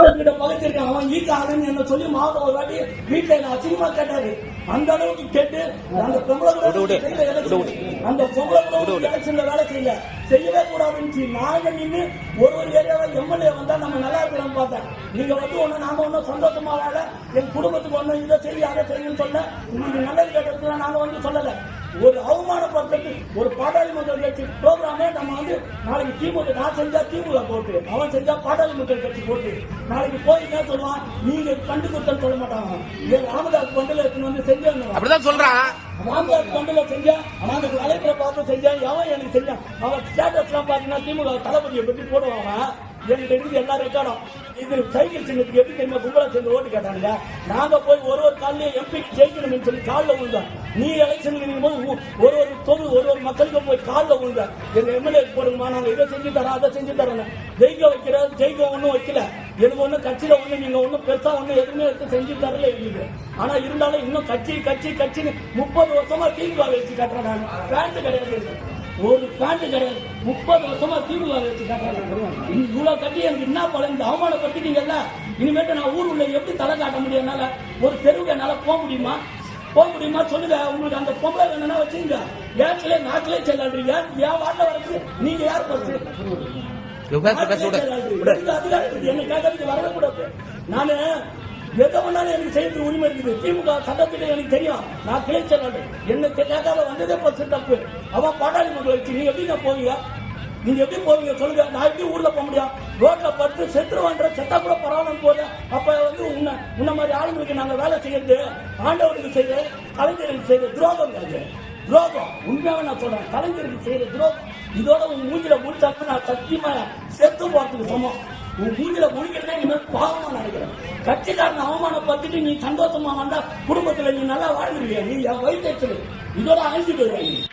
கிட்ட பகைச்சிருக்கான் அவன் ஈக்க ஆளுன்னு என்ன சொல்லி மாவட்டம் ஒரு வாட்டி வீட்டுல என்ன அசிங்கமா கேட்டாரு. அந்த அளவுக்கு கேட்டு அந்த பொம்பளை. அந்த பொம்பளை எலெக்ஷன்ல வேலை செய்யல. செய்யவே கூடாதுன்னு நாங்க நின்று ஒரு ஒரு ஏரியாவில் எம்எல்ஏ வந்தா நம்ம நல்லா இருக்கலாம்னு பார்த்தேன். நீங்க வந்து ஒன்று நாம ஒன்னும் சந்தோஷமா வாழ என் குடும்பத்துக்கு ஒண்ணு இதை செய்ய அதை செய்யுன்னு சொல்ல. உங்களுக்கு நல்லது கேட்டதுக்கு நாங்க வந்து சொல்லல. ஒரு அவமானப்படுத்துறது ஒரு பாராளுமன்ற கட்சி ப்ரோக்ராமே நம்ம வந்து நாளைக்கு திமுக நான் செஞ்சா திமுக போட்டு அவன் செஞ்சா பாராளுமன்ற கட்சி போட்டு நாளைக்கு போய் என்ன சொல்லுவான்? நீங்க கண்டு குத்தம் சொல்ல மாட்டாங்க. ராமதாஸ் பண்டில எடுத்துன்னு வந்து செஞ்சு அப்படிதான் சொல்றான். மாந்தார் பண்டில செஞ்சா நாங்க வலைப்புற பார்த்து செஞ்சா எவன் எனக்கு செஞ்சான் அவன் ஸ்டேட்டஸ்லாம் பார்த்தீங்கன்னா திமுக தளபதியை பத்தி போடுவாங்க என்கிட்ட இருந்து எல்லா ரெக்கார்டும் இது சைக்கிள் சின்னத்துக்கு எப்படி தெரியுமா? கும்பலா சேர்ந்து ஓட்டு கேட்டாங்க நாங்க போய் ஒரு ஒரு காலையும் எம்பிக்கு ஜெயிக்கணும்னு சொல்லி காலில் விழுந்தோம். நீ எலெக்ஷன் போது போய் எங்க எம்எல்ஏ போடுங்கம்மா நாங்க இதை செஞ்சு தரோம் அதை செஞ்சு தரோம். ஜெயிக்க வைக்கிற ஜெயிக்க ஒன்றும் வைக்கல. எனக்கு ஒன்றும் கட்சியில ஒண்ணு நீங்க ஒன்றும் பெருசா ஒன்றும் எதுவுமே எடுத்து செஞ்சு தரல எங்களுக்கு. ஆனா இருந்தாலும் இன்னும் கட்சி கட்சி கட்சின்னு முப்பது வருஷமா திமுக வச்சு கட்டுறேன் நான் பேண்ட் கிடையாது ஒரு பேண்ட் கிடையாது. முப்பது வருஷமா திமுக வச்சு கட்டுறேன் இவ்வளவு கட்டி எனக்கு என்ன பலன்? இந்த அவமானப்படுத்திட்டீங்கல்ல. இனிமேட்டு நான் ஊர் உள்ள எப்படி தலை காட்ட முடியும் என்னால? ஒரு தெருவுக்கு என்னால போக முடியுமா? போக முடியுமா சொல்லுங்க. உங்களுக்கு அந்த பொம்பளை வேணும்னா வச்சுங்க ஏற்கனவே நாட்டிலே செல்லாடுறீங்க என் வாட்டில் வரைக்கும்? நீங்க யார் கூடாது நானு எதை வேணாலும் எனக்கு செய்யறதுக்கு உரிமை இருக்குது. திமுக சட்டத்திட்ட எனக்கு தெரியும். நான் கிளை செல்லாடு என்ன கேட்காத வந்ததே பத்து தப்பு. அவன் பாட்டாளி மக்கள் வச்சு நீங்க எப்படி நான் போவீங்க? நீங்க எப்படி போவீங்க சொல்லுங்க. நான் எப்படி ஊர்ல போக முடியும்? ரோட்ல படுத்து செத்துருவான்ற வேலை செய்யறது ஆண்டவருக்கு செய்யற கலைஞருக்கு செய்யற துரோகம் அது. துரோகம். உண்மையாக நான் சொல்றேன். கலைஞருக்கு செய்யற துரோகம். இதோட உன் மூஞ்சில முடிச்சாக்கு நான் சத்தியமா செத்து போறதுக்கு சமம்? உன் மூஞ்சில முடிக்கிறதே இனிமேல் பாவமா நினைக்கிறேன். கட்சிக்காரன் அவமானப்படுத்திட்டு நீ சந்தோஷமா வந்தா குடும்பத்துல நீ நல்லா வாழ்ந்துருவியா? நீ என் வயிற்று இதோட அழிஞ்சு போயிருவாங்க